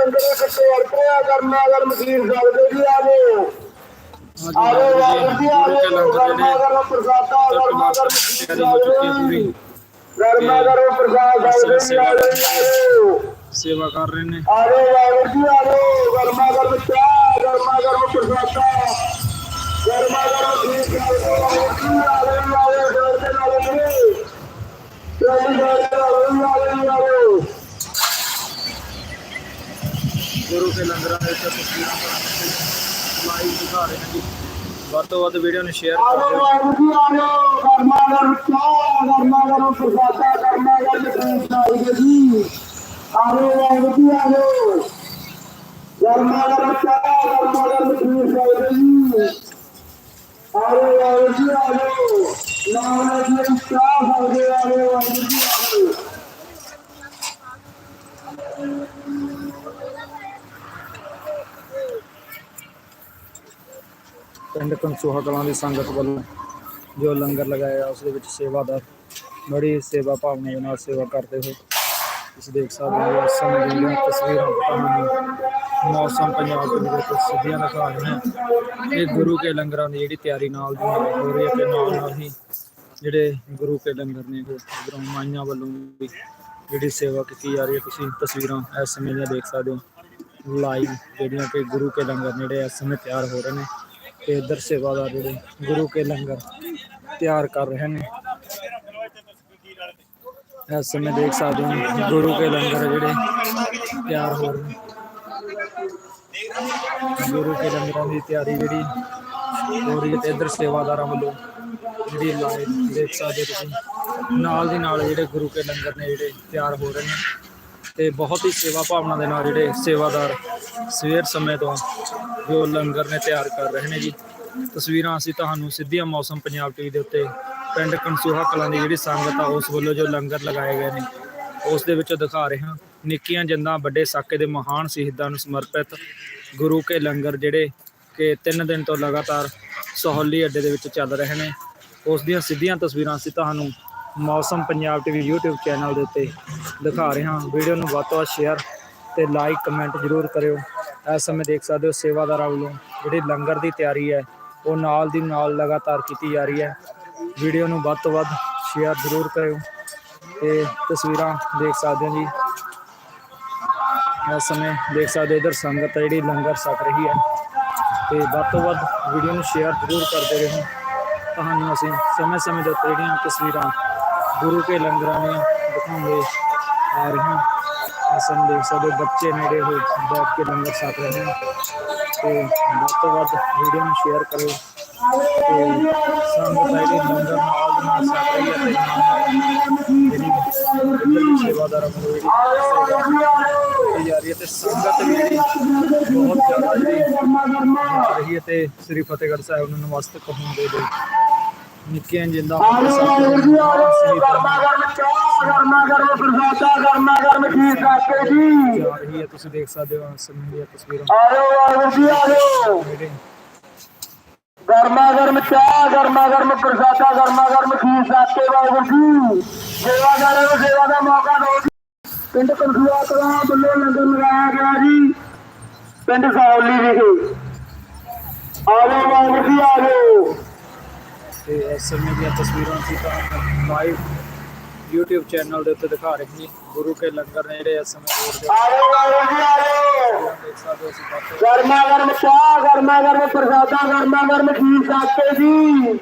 ਲੰਗਰ ਕੱਟੇ ਵਰਤਿਆ ਕਰਨਾ ਅਗਰ ਮਖੀਰ ਸਕਦੇ ਜੀ ਆਵੋ ਆਵੋ ਵਾਹਿਗੁਰੂ ਜੀ ਆਵੋ ਗਰਮਾ ਗਰਮ ਪ੍ਰਸਾਦਾ ਗਰਮਾ ਗਰਮ ਮਖੀਰ ਸਕਦੇ ਗਰਮਾ ਗਰਮ ਪ੍ਰਸਾਦ ਸਕਦੇ ਜੀ ਆਵੋ ਸੇਵਾ ਕਰ ਰਹੇ ਨੇ। ਆਰੇ ਵਾਹਿਗੁਰੂ ਜੀ ਗੁਰੂ ਲੰਗਰਾਂ ਦੇ ਵਿੱਚ ਤਸਵੀਰਾਂ ਲਾਈਵ ਦਿਖਾ ਰਹੇ ਨੇ ਜੀ। ਵੱਧ ਤੋਂ ਵੱਧ ਵੀਡੀਓ ਨੂੰ ਸ਼ੇਅਰ ਕਰ ਆਲੋ ਦਿਓ। ਆਲੋ ਜੀ ਆਲੋ ਗਰਮਾ ਗਰਮ ਗਰਮਾ ਗਰਮ ਪ੍ਰਸਾਦਾ ਗਰਮਾ ਗਰਮ ਖੀਰ ਖਾਈਏ ਜੀ। ਆਲੋ ਆਲੋ ਜੀ ਆਲੋ ਗਰਮਾ ਗਰਮ ਚਾਹ ਗਰਮਾ ਗਰਮ ਖੀਰ ਖਾਈਏ ਜੀ ਆਲੋ ਆਲੋ ਜੀ ਆਲੋ ਨਾਲ ਜੀ ਚਾਹ ਖਾਈਏ ਆਲੋ ਆਲੋ ਜੀ ਆਲੋ ਪਿੰਡ ਕੰਸੂਹਾ ਕਲਾਂ ਦੀ ਸੰਗਤ ਵੱਲੋਂ ਜੋ ਲੰਗਰ ਲਗਾਇਆ ਉਸ ਦੇ ਵਿੱਚ ਸੇਵਾਦਾਰ ਬੜੀ ਸੇਵਾ ਭਾਵਨਾ ਦੇ ਨਾਲ ਸੇਵਾ ਕਰਦੇ ਹੋਏ ਤੁਸੀਂ ਦੇਖ ਸਕਦੇ ਹੋ ਇਸ ਸਮੇਂ ਦੀਆਂ ਤਸਵੀਰਾਂ ਤੁਹਾਨੂੰ ਮੌਸਮ ਪੰਜਾਬ ਦੇ ਵਿੱਚ ਸਿੱਧੀਆਂ ਦਿਖਾ ਰਹੀਆਂ। ਹਾਂ ਇਹ ਗੁਰੂ ਕੇ ਲੰਗਰਾਂ ਦੀ ਜਿਹੜੀ ਤਿਆਰੀ ਨਾਲ ਦੀ ਨਾਲ ਹੋ ਰਹੀ ਹੈ ਤੇ ਨਾਲ ਨਾਲ ਹੀ ਜਿਹੜੇ ਗੁਰੂ ਕੇ ਲੰਗਰ ਨੇ ਉਹ ਮਾਈਆਂ ਵੱਲੋਂ ਵੀ ਜਿਹੜੀ ਸੇਵਾ ਕੀਤੀ ਜਾ ਰਹੀ ਹੈ, ਤੁਸੀਂ ਤਸਵੀਰਾਂ ਇਸ ਸਮੇਂ ਦੀਆਂ ਦੇਖ ਸਕਦੇ ਹੋ। ਲਾਈਵ ਜਿਹੜੀਆਂ ਕਿ ਗੁਰੂ ਕੇ ਲੰਗਰ ਜਿਹੜੇ ਇਸ ਸਮੇਂ ਤਿਆਰ ਹੋ ਰਹੇ ਨੇ। ਤੇ ਇੱਧਰ ਸੇਵਾਦਾਰ ਜਿਹੜੇ ਗੁਰੂ ਕੇ ਲੰਗਰ ਤਿਆਰ ਕਰ ਰਹੇ ਨੇ। ਇਸ ਸਮੇਂ ਦੇਖ ਸਕਦੇ ਹੋ ਗੁਰੂ ਕੇ ਲੰਗਰ ਜਿਹੜੇ ਤਿਆਰ ਹੋ ਰਹੇ ਨੇ। ਗੁਰੂ ਕੇ ਲੰਗਰਾਂ ਦੀ ਤਿਆਰੀ ਜਿਹੜੀ ਹੋ ਰਹੀ ਹੈ ਤੇ ਇੱਧਰ ਸੇਵਾਦਾਰਾਂ ਵੱਲੋਂ ਜਿਹੜੀ ਲਾਈਵ ਦੇਖ ਸਕਦੇ ਹੋ ਤੁਸੀਂ। ਨਾਲ ਦੀ ਨਾਲ ਜਿਹੜੇ ਗੁਰੂ ਕੇ ਲੰਗਰ ਨੇ ਜਿਹੜੇ ਤਿਆਰ ਹੋ ਰਹੇ ਨੇ। ਤੇ ਬਹੁਤ ਹੀ ਸੇਵਾ ਭਾਵਨਾ ਦੇ ਨਾਲ ਜਿਹੜੇ ਸੇਵਾਦਾਰ ਸਵੇਰ ਸਮੇਂ ਤੋਂ ਜੋ ਲੰਗਰ ਨੇ ਤਿਆਰ ਕਰ ਰਹੇ ਨੇ ਜੀ। ਤਸਵੀਰਾਂ ਅਸੀਂ ਤੁਹਾਨੂੰ ਸਿੱਧੀਆਂ ਮੌਸਮ ਪੰਜਾਬ ਟੀਵੀ ਦੇ ਉੱਤੇ ਪਿੰਡ ਕਨਸੂਹਾ ਕਲਾਂ ਦੀ ਜਿਹੜੀ ਸੰਗਤ ਆ, ਉਸ ਵੱਲੋਂ ਜੋ ਲੰਗਰ ਲਗਾਏ ਗਏ ਨੇ, ਉਸ ਦੇ ਵਿੱਚ ਦਿਖਾ ਰਹੇ ਹਾਂ। ਨਿੱਕੀਆਂ ਜੰਦਾਂ ਵੱਡੇ ਸਾਕੇ ਦੇ ਮਹਾਨ ਸ਼ਹੀਦਾਂ ਨੂੰ ਸਮਰਪਿਤ ਗੁਰੂ ਕੇ ਲੰਗਰ ਜਿਹੜੇ ਕਿ 3 ਦਿਨ ਤੋਂ ਲਗਾਤਾਰ ਸਹੌਲੀ ਅੱਡੇ ਦੇ ਵਿੱਚ ਚੱਲ ਰਹੇ ਨੇ। ਉਸ ਦੀਆਂ ਸਿੱਧੀਆਂ ਤਸਵੀਰਾਂ ਅਸੀਂ ਤੁਹਾਨੂੰ ਮੌਸਮ ਪੰਜਾਬ ਟੀਵੀ YouTube ਚੈਨਲ ਦੇ ਉੱਤੇ ਦਿਖਾ ਰਹੇ ਹਾਂ। ਵੀਡੀਓ ਨੂੰ ਵੱਧ ਤੋਂ ਵੱਧ ਸ਼ੇਅਰ ਤੇ ਲਾਈਕ ਕਮੈਂਟ ਜ਼ਰੂਰ ਕਰਿਓ। ਇਸ ਸਮੇਂ ਦੇਖ ਸਕਦੇ ਹੋ ਸੇਵਾਦਾਰਾਂ ਵੱਲੋਂ ਜਿਹੜੀ ਲੰਗਰ ਦੀ ਤਿਆਰੀ ਹੈ, ਉਹ ਨਾਲ ਦੀ ਨਾਲ ਲਗਾਤਾਰ ਕੀਤੀ ਜਾ ਰਹੀ ਹੈ। ਵੀਡੀਓ ਨੂੰ ਵੱਧ ਤੋਂ ਵੱਧ ਸ਼ੇਅਰ ਜ਼ਰੂਰ ਕਰਿਓ ਤੇ ਤਸਵੀਰਾਂ ਦੇਖ ਸਕਦੇ ਹੋ ਜੀ। ਇਸ ਸਮੇਂ ਦੇਖ ਸਕਦੇ ਹੋ ਇੱਧਰ ਸੰਗਤ ਹੈ ਜਿਹੜੀ ਲੰਗਰ ਛਕ ਰਹੀ ਹੈ ਤੇ ਵੱਧ ਤੋਂ ਵੱਧ ਵੀਡੀਓ ਨੂੰ ਸ਼ੇਅਰ ਜ਼ਰੂਰ ਕਰਦੇ ਰਹੋ। ਤੁਹਾਨੂੰ ਅਸੀਂ ਸਮੇਂ-ਸਮੇਂ ਦੇ ਉੱਤੇ ਜਿਹੜੀਆਂ ਤਸਵੀਰਾਂ ਗੁਰੂ ਕੇ ਲੰਗਰਾਂ ਦੀਆਂ ਦਿਖਾਉਂਦੇ ਆ ਰਹੀਆਂ। ਅਸਨ ਦੇਖ ਸਕਦੇ ਹੋ ਬੱਚੇ ਨੇੜੇ ਹੋਏ ਬੈਠ ਕੇ ਲੰਗਰ ਛਕ ਰਹੇ ਹਨ ਤੇ ਵੱਧ ਤੋਂ ਵੱਧ ਵੀਡੀਓ ਨੂੰ ਸ਼ੇਅਰ ਕਰੋ। ਤੇ ਸਾਨੂੰ ਤਾਂ ਲੰਗਰ ਨਾਲ ਨਾਲ ਛਕ ਰਹੀ ਹੈ ਜਿਹੜੀ ਇੱਧਰ ਸੇਵਾਦਾਰਾਂ ਵੱਲੋਂ ਹੈ ਤੇ ਸੰਗਤ ਵੀ ਬਹੁਤ ਜ਼ਿਆਦਾ ਜਿਹੜੀ ਰਹੀ ਹੈ ਤੇ ਸ੍ਰੀ ਫਤਿਹਗੜ੍ਹ ਸਾਹਿਬ ਨੂੰ ਨਮਸਤਕ ਹੋਣ ਦੇ ਨਿੱਕੀਆਂ ਜਿੰਦਾ ਗਰਮਾ ਗਰਮ ਚਾਹ ਗਰਮਾ ਗਰਮ ਪ੍ਰਸਾਦਾ ਗਰਮਾ ਗਰਮ ਖੀਰ ਖਾਤੇ ਜੀ। ਜਾ ਰਹੀ ਹੈ ਤੁਸੀਂ ਦੇਖ ਸਕਦੇ ਹੋ ਸਮੇਂ ਦੀਆਂ ਤਸਵੀਰਾਂ। ਆਲੋ ਵਾਹਿਗੁਰੂ ਜੀ ਜਿਹੜੇ ਗਰਮਾ ਗਰਮ ਚਾਹ ਗਰਮਾ ਗਰਮ ਪ੍ਰਸਾਦਾ ਗਰਮਾ ਗਰਮ ਖੀਰ ਖਾਤੇ ਵਾਹਿਗੁਰੂ ਜੀ। ਸੇਵਾਦਾਰਾਂ ਨੂੰ ਸੇਵਾ ਦਾ ਮੌਕਾ ਦਿਓ ਜੀ। ਪਿੰਡ ਕੰਸੂਆ ਕਲਾਂ ਵੱਲੋਂ ਲੰਗਰ ਲਗਾਇਆ ਗਿਆ ਜੀ। ਪਿੰਡ ਸੌਲੀ ਵਿਖੇ। ਆਲੋ ਵਾਹਿਗੁਰੂ ਜੀ ਆਲੋ ਤੇ ਇਸ ਸਮੇਂ ਦੀਆਂ ਤਸਵੀਰਾਂ ਅਸੀਂ ਤਾਂ ਲਾਈਵ YouTube ਚੈਨਲ ਦੇ ਉੱਤੇ ਦਿਖਾ ਰਹੇ ਹਾਂ ਗੁਰੂ ਕੇ ਲੰਗਰ ਨੇ ਜਿਹੜੇ ਇਸ ਸਮੇਂ ਰੋਡ ਦੇ ਜੀ ਗਰਮਾ ਗਰਮ ਚਾਹ ਗਰਮਾ ਗਰਮ ਪ੍ਰਸਾਦਾ ਗਰਮਾ ਗਰਮ ਖੀਰ ਖਾਤੇ ਜੀ